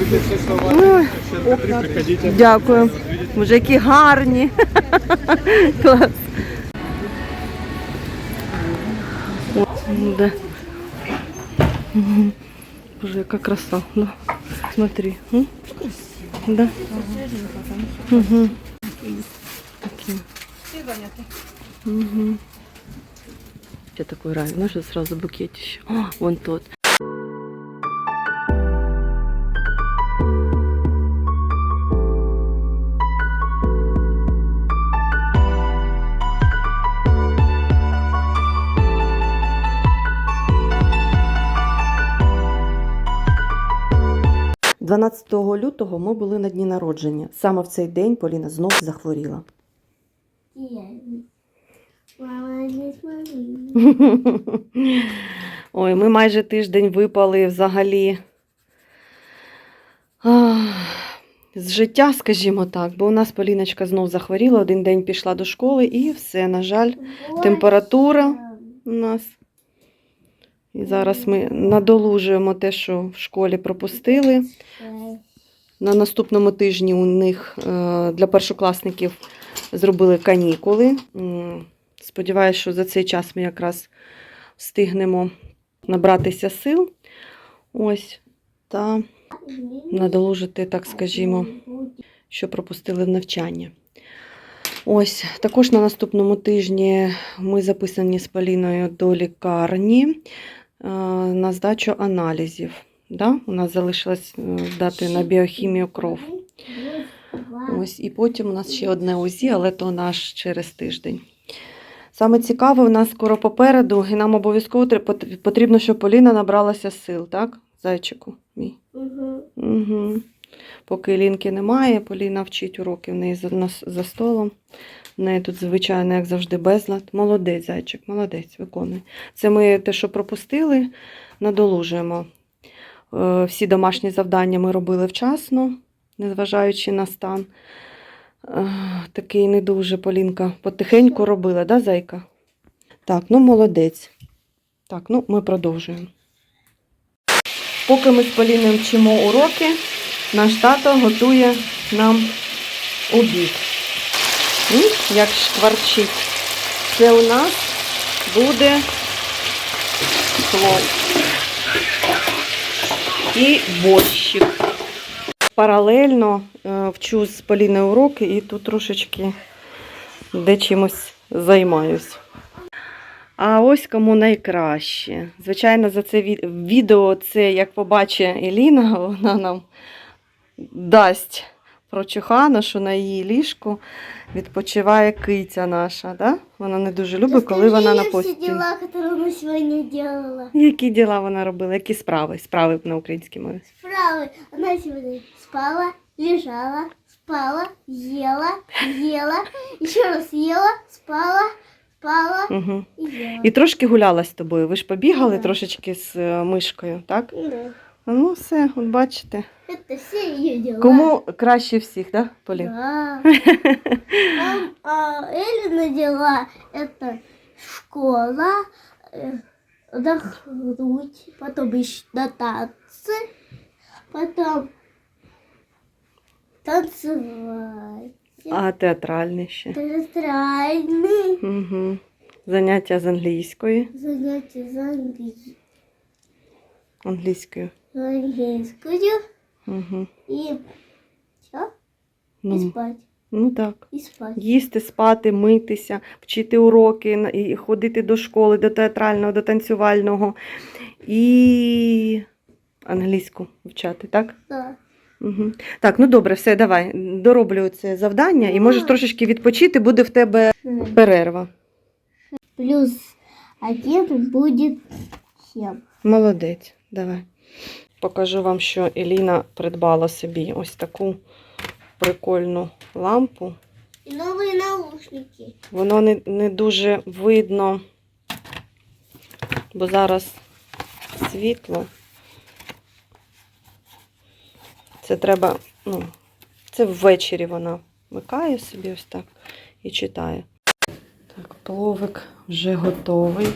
Ой, Дякую. Боже, які гарні. Клас. Да. Мгм. Боже, яка краса. Да. Смотри. Да. Угу. Такие. Угу. Я такой рай. Знаешь, сразу букетище. О, вон тот. – 12 лютого ми були на дні народження. Саме в цей день Поліна знов захворіла. Ой, ми майже тиждень випали взагалі ах, з життя, скажімо так, бо у нас Поліночка знов захворіла, один день пішла до школи і все, на жаль, Температура. у нас. І зараз ми надолужуємо те, що в школі пропустили. На наступному тижні у них е, для першокласників зробили канікули. М, Сподіваюсь, що за цей час ми якраз встигнемо набратися сил. Ось, та надолужити, так скажімо, що пропустили в навчання. Ось, також на наступному тижні ми записані з Поліною до лікарні на здачу аналізів. Да? У нас залишилось е, здати на біохімію кров. Ось, і потім у нас ще одне УЗІ, але то наш через тиждень. Саме цікаве, у нас скоро попереду, і нам обов'язково потрібно, щоб Поліна набралася сил, так? Зайчику мій. Мгм. Угу. Поки Лінки немає, Поліна вчить уроки в неї за, за столом. В неї тут, звичайно, як завжди, безлад. Молодець, зайчик, молодець, виконує. Це ми те, що пропустили, надолужуємо. Е, Всі домашні завдання ми робили вчасно, незважаючи на стан. Е, Такий не дуже Полінка потихеньку робила, да, зайка? Так, ну молодець. Так, ну ми продовжуємо. Поки ми з Поліною вчимо уроки, наш тато готує нам обід. Як шкварчить. Це у нас буде плов і борщик. Паралельно е, вчу з Поліною уроки і тут трошечки де чимось займаюсь. А ось кому найкраще. Звичайно, за це відео, це як побачить Еліна, вона нам дасть про Чухана, що на її ліжку відпочиває киця наша. Да? Вона не дуже любить, коли вона на Расскажи все постілі. дела, которые она сегодня. Які діла вона робила? Які справи? Справи на українській мові. Справа. Она сегодня спала, лежала, спала, ела, ела, еще раз ела, спала, спала Угу. ела. І трошки гуляла з тобою. Ви ж побігали Да. трошечки з е, мишкою, так? Да. Ну, все, от бачите. Это все ее дела. Кому краще всіх, да, Полін? Да. Там, а Элина дела это школа, э, отдохнуть, потом еще на танцы, потом танцевать. А театральний ще. Театральный Угу. Заняття з англійської. занятия за англи- Англійською. за английскую Угу. и все, Ну, спать, ну так. и спать. Їсти, спати, митися, вчити уроки, і ходити до школи, до театрального, до танцювального. І англійську вчати, так? Да. Угу. Так, ну добре, все, давай. Дороблю це завдання і можеш трошечки відпочити, буде в тебе перерва. Плюс один будет семь. Молодець, давай. Покажу вам, що Еліна придбала собі ось таку прикольну лампу. И новые наушники. Воно не, не дуже видно, бо зараз світло. Це треба, ну, це ввечері вона вмикає собі ось так і читає. Так, пловик вже готовий.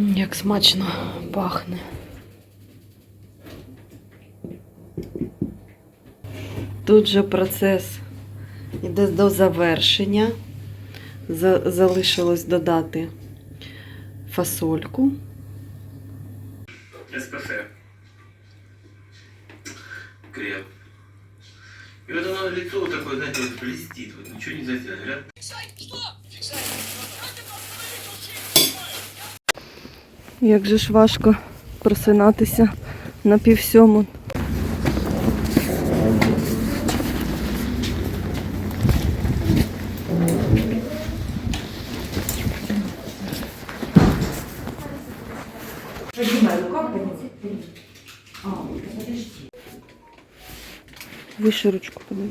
Як смачно пахне. Тут же процес йде до завершення. Залишилось додати фасольку. Еспасе. Креп. І от воно лицо таке, знаєте, блестит. Нічого не затягне. Стоп! Як же ж важко просинатися на півсьому. Вище ручку подай.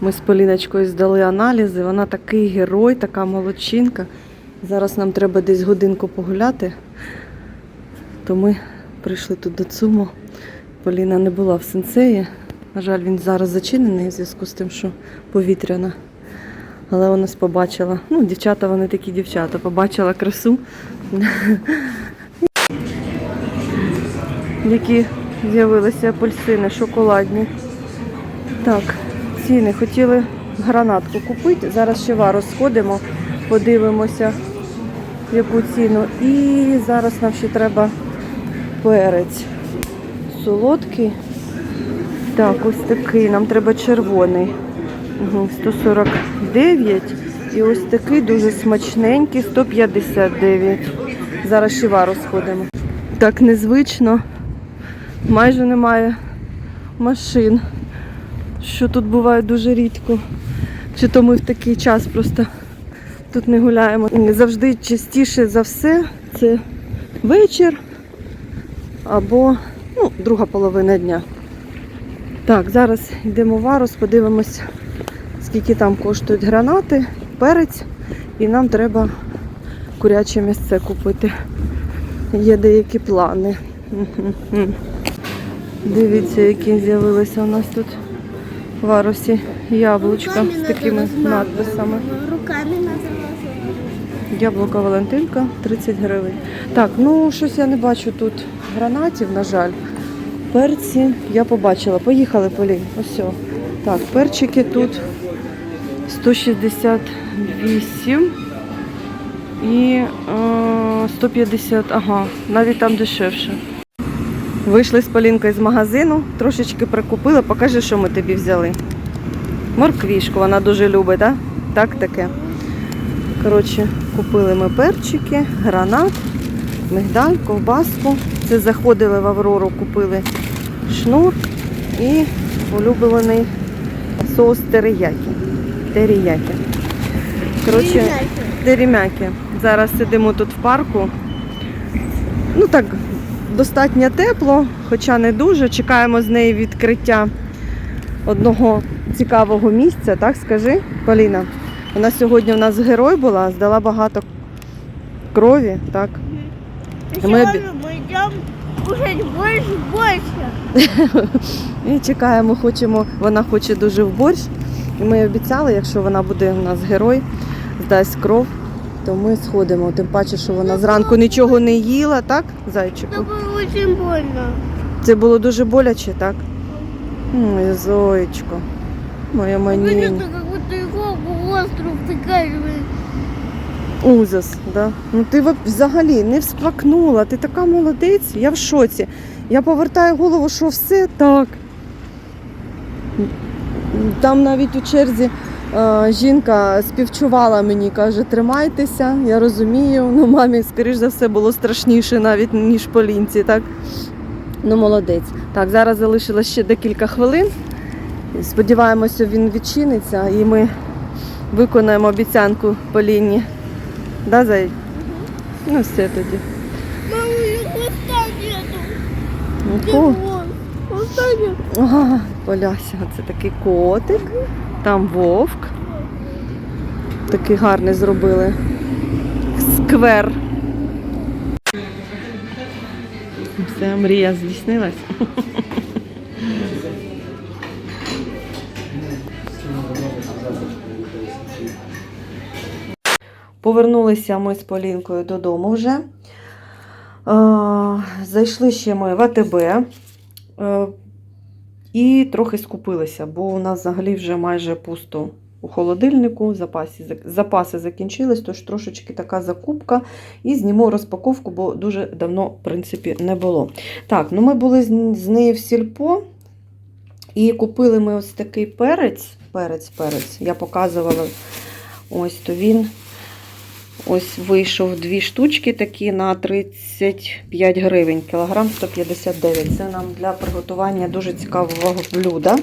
Ми з Поліночкою здали аналізи. Вона такий герой, така молодчинка. Зараз нам треба десь годинку погуляти. То ми прийшли тут до ЦУМу. Поліна не була в сенсеї. На жаль, він зараз зачинений у зв'язку з тим, що повітряна. Але вона нас побачила. Ну, дівчата, вони такі дівчата. Побачила красу. Які з'явилися апельсини шоколадні. Так, ціни. Хотіли гранатку купити. Зараз ще вару сходимо, подивимося, яку ціну. І зараз нам ще треба перець. Солодкий. Так, ось такий. Нам треба червоний. Угу, 149. І ось такий дуже смачненький, 159. Зараз ще вару сходимо. Так незвично. Майже немає машин що тут буває дуже рідко. Чи то ми в такий час просто тут не гуляємо. Завжди частіше за все це вечір або ну, друга половина дня. Так, зараз йдемо в Варус, подивимось, скільки там коштують гранати, перець, і нам треба куряче місце купити. Є деякі плани. Дивіться, які з'явилися у нас тут Варусі яблучка з такими надписами. Руками. Яблука Валентинка 30 гривень. Так, ну щось я не бачу тут гранатів, на жаль. Перці я побачила. Поїхали, Полі. Ось. Так, перчики тут 168 і е, 150, ага, навіть там дешевше. Вийшли з Полінкою з магазину, трошечки прикупили. Покажи, що ми тобі взяли. Морквішку вона дуже любить, так? Так таке. Коротше, купили ми перчики, гранат, мигдаль, ковбаску. Це заходили в Аврору, купили шнур і улюблений соус териякі. Териякі. Коротше, терімяки. Зараз сидимо тут в парку. Ну так, достатньо тепло, хоча не дуже. Чекаємо з неї відкриття одного цікавого місця, так скажи, Поліна. Вона сьогодні у нас герой була, здала багато крові, так. Больше. І чекаємо, хочемо, вона хоче дуже в борщ. І ми обіцяли, якщо вона буде у нас герой, здасть кров, то ми сходимо. Тим паче, що вона зранку нічого не їла, так, зайчику? Это было очень больно. Це було дуже боляче, так? Ой, Зоєчко, моя манінь. Выглядит, как будто иголку в остров втыкали. Ужас, да? Ну ти во- взагалі не всплакнула, ти така молодець, я в шоці. Я повертаю голову, що все так. Там навіть у черзі е, жінка співчувала мені, каже, тримайтеся, я розумію. Ну, мамі, скоріш за все, було страшніше навіть, ніж Полінці, так? Ну, молодець. Так, зараз залишилось ще декілька хвилин. Сподіваємося, він відчиниться і ми виконаємо обіцянку Поліні. Да, Зай? Ну, все тоді. Мама, них хвоста нету. Ага, Поляся, це такий котик, там вовк. Такий гарний зробили. Сквер. Все, мрія здійснилась. Повернулися ми з Полінкою додому вже. Зайшли ще ми в АТБ е, і трохи скупилися, бо у нас взагалі вже майже пусто у холодильнику, запаси, запаси закінчились, тож трошечки така закупка. І зніму розпаковку, бо дуже давно, в принципі, не було. Так, ну ми були з, нею в сільпо. І купили ми ось такий перець. Перець, перець. Я показувала ось то він. Ось вийшов дві штучки такі на 35 гривень, кілограм 159. Це нам для приготування дуже цікавого блюда.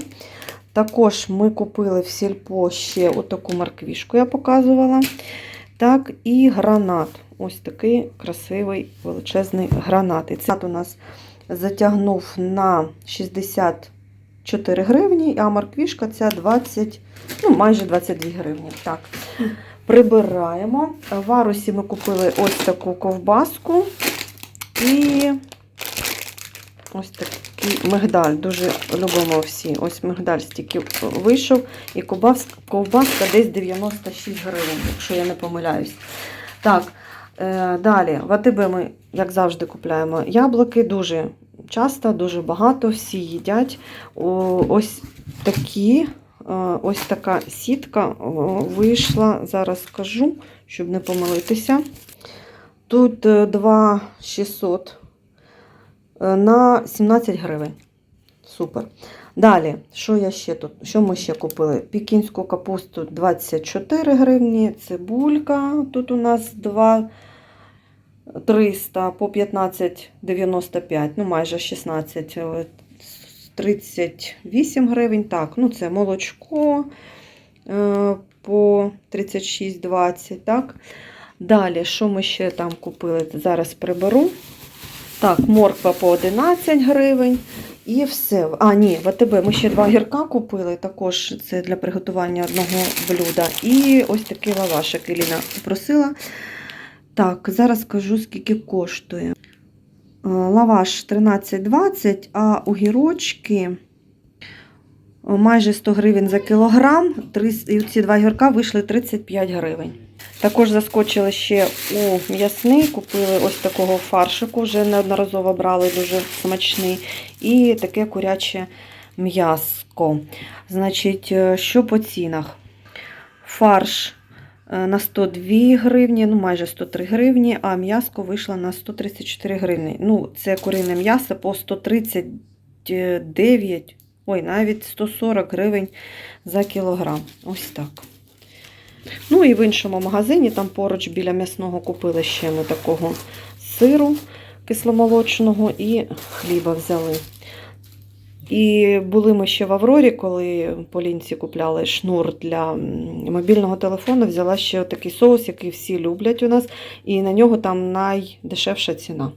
Також ми купили в сільпо ще отаку морквішку, я показувала. Так, і гранат. Ось такий красивий величезний гранат. І це у нас затягнув на 64 гривні, а морквішка ця 20, ну майже 22 гривні. Так. Прибираємо. В Арусі ми купили ось таку ковбаску і ось такий мигдаль. Дуже любимо всі. Ось мигдаль стільки вийшов. І ковбаска, десь 96 гривень, якщо я не помиляюсь. Так, е, далі. В АТБ ми, як завжди, купляємо яблуки. Дуже часто, дуже багато, всі їдять. Ось такі. Е, Ось така сітка вийшла, зараз скажу, щоб не помилитися. Тут е, 2,600 е, на 17 гривень. Супер. Далі, що я ще тут? Що ми ще купили? Пікінську капусту 24 гривні, цибулька. Тут у нас 2 300 по 15,95, ну майже 16. От 38 гривень. Так, ну це молочко е, по 36,20. Так. Далі, що ми ще там купили? Зараз приберу. Так, морква по 11 гривень. І все. А, ні, в АТБ ми ще два гірка купили. Також це для приготування одного блюда. І ось такий лавашик Еліна просила. Так, зараз скажу, скільки коштує. Лаваш 13,20, а огірочки е, майже 100 гривень за кілограм. І ці два гірка вийшли 35 гривень. Також заскочили ще у м'ясний, купили ось такого фаршику, вже неодноразово брали, дуже смачний. І таке куряче м'яско. Значить, е, що по цінах? Фарш на 102 гривні, ну майже 103 гривні, а м'яско вийшло на 134 гривні. Ну, це курине м'ясо по 139, ой, навіть 140 гривень за кілограм. Ось так. Ну і в іншому магазині, там поруч біля м'ясного купили ще ми такого сиру кисломолочного і хліба взяли. І були ми ще в Аврорі, коли полінці купляли шнур для мобільного телефону, взяла ще такий соус, який всі люблять у нас, і на нього там найдешевша ціна.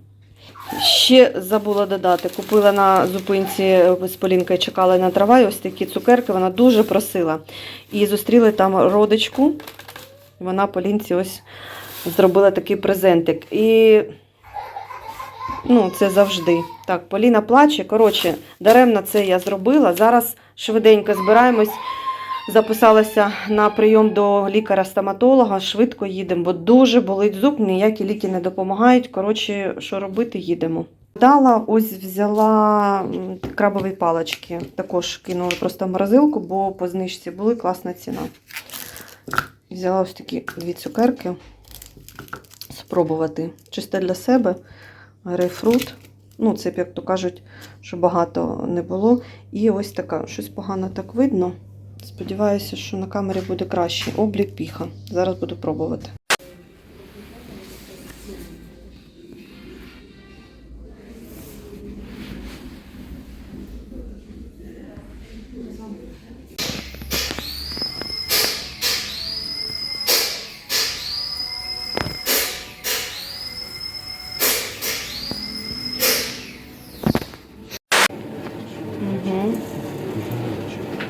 Ще забула додати, купила на зупинці е, з Полінкою, чекали на трамвай, ось такі цукерки, вона дуже просила. І зустріли там родичку, вона Полінці ось зробила такий презентик. І ну, це завжди. Так, Поліна плаче. Коротше, даремно це я зробила. Зараз швиденько збираємось. Записалася на прийом до лікаря-стоматолога, швидко їдемо, бо дуже болить зуб, ніякі ліки не допомагають. Коротше, що робити, їдемо. Дала, ось взяла крабові палички. Також кинула просто в морозилку, бо по знижці були класна ціна. Взяла ось такі дві цукерки. Спробувати. Чисто для себе. Грейпфрут. Ну, це, як то кажуть, що багато не було. І ось така, щось погано так видно. Сподіваюся, що на камері буде краще. Облік піха. Зараз буду пробувати.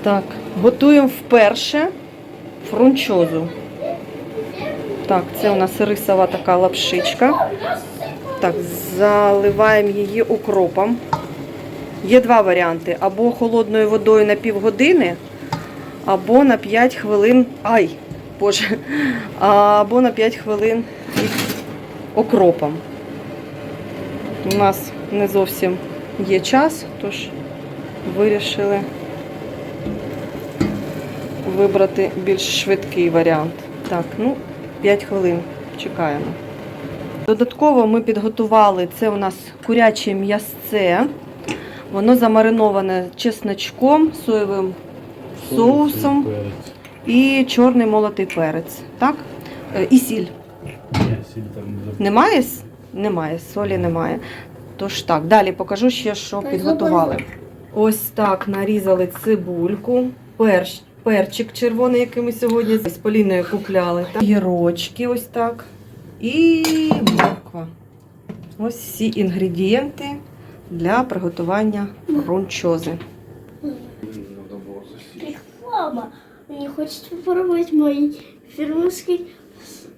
Так, готуємо вперше фрунчозу. Так, це у нас рисова така лапшичка. Так, заливаємо її укропом. Є два варіанти: або холодною водою на півгодини, або на 5 хвилин. Ай! Боже, або на 5 хвилин окропом. У нас не зовсім є час, тож вирішили вибрати більш швидкий варіант. Так, ну, 5 хвилин чекаємо. Додатково ми підготували це у нас куряче м'ясце. Воно замариноване чесночком, соєвим соусом і чорний молотий перець. Так? Е, І сіль. Немає? Немає, солі немає. Тож так, далі покажу ще, що підготували. Ось так нарізали цибульку, перч, перчик червоний, який ми сьогодні з Поліною купляли. Так? Гірочки ось так. І морква. Ось всі інгредієнти для приготування рончози. Реклама. Мне хочется попробовать мой фирмовский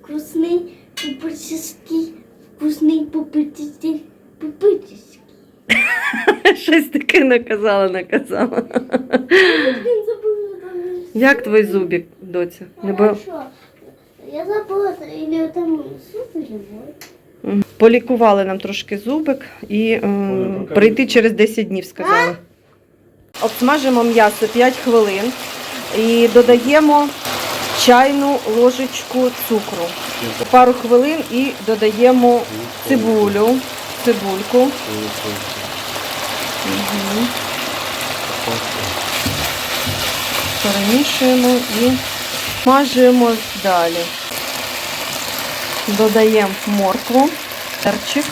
вкусный пупырческий вкусный пупырческий пупырческий. Щось таке наказала, наказала. Блин, забыла там. як твій зубик, доця? Не бо... Я забыла, или там суп или мой. Полікували нам трошки зубик і е, прийти через 10 днів сказали. Обсмажимо м'ясо 5 хвилин і додаємо чайну ложечку цукру. Пару хвилин і додаємо цибулю, цибульку. Мгм. Перемішуємо і смажуємо далі. Додаємо моркву, перчик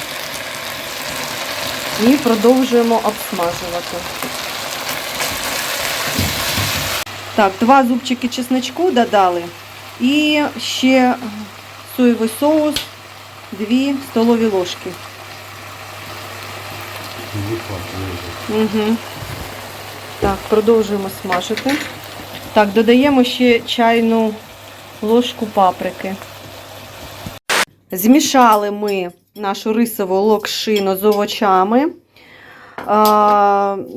і продовжуємо обсмажувати. Так, два зубчики чесночку додали і ще соєвий соус, дві столові ложки. Угу. Так, продовжуємо смажити. Так, додаємо ще чайну ложку паприки. Змішали ми нашу рисову локшину з овочами,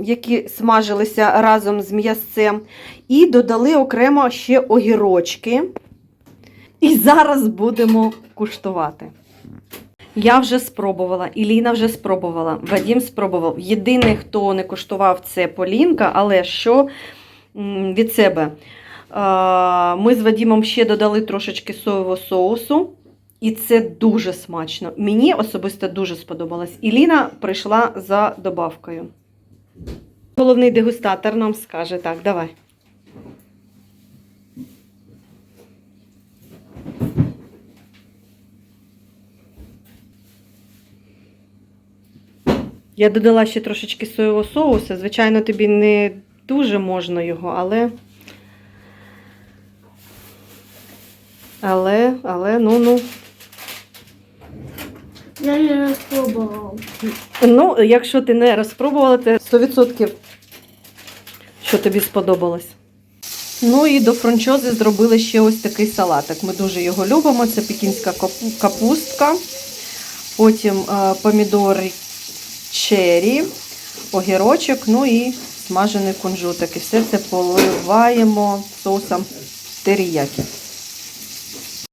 які смажилися разом з м'ясцем, і додали окремо ще огірочки. І зараз будемо куштувати. Я вже спробувала, Іліна вже спробувала, Вадім спробував. Єдиний, хто не куштував, це Полінка, але що від себе? Ми з Вадімом ще додали трошечки соєвого соусу. І це дуже смачно. Мені особисто дуже сподобалось. Іліна прийшла за добавкою. Головний дегустатор нам скаже так, давай. Я додала ще трошечки соєвого соусу. Звичайно, тобі не дуже можна його, але. Але, але, ну, ну. Я не распробовал. Ну, якщо ти не розпробувала, це 100% що тобі сподобалось. Ну і до франчози зробили ще ось такий салатик. Ми дуже його любимо. Це пекінська капустка, потім е, помідори чері, огірочок, ну і смажений кунжутик. І все це поливаємо соусом теріякі.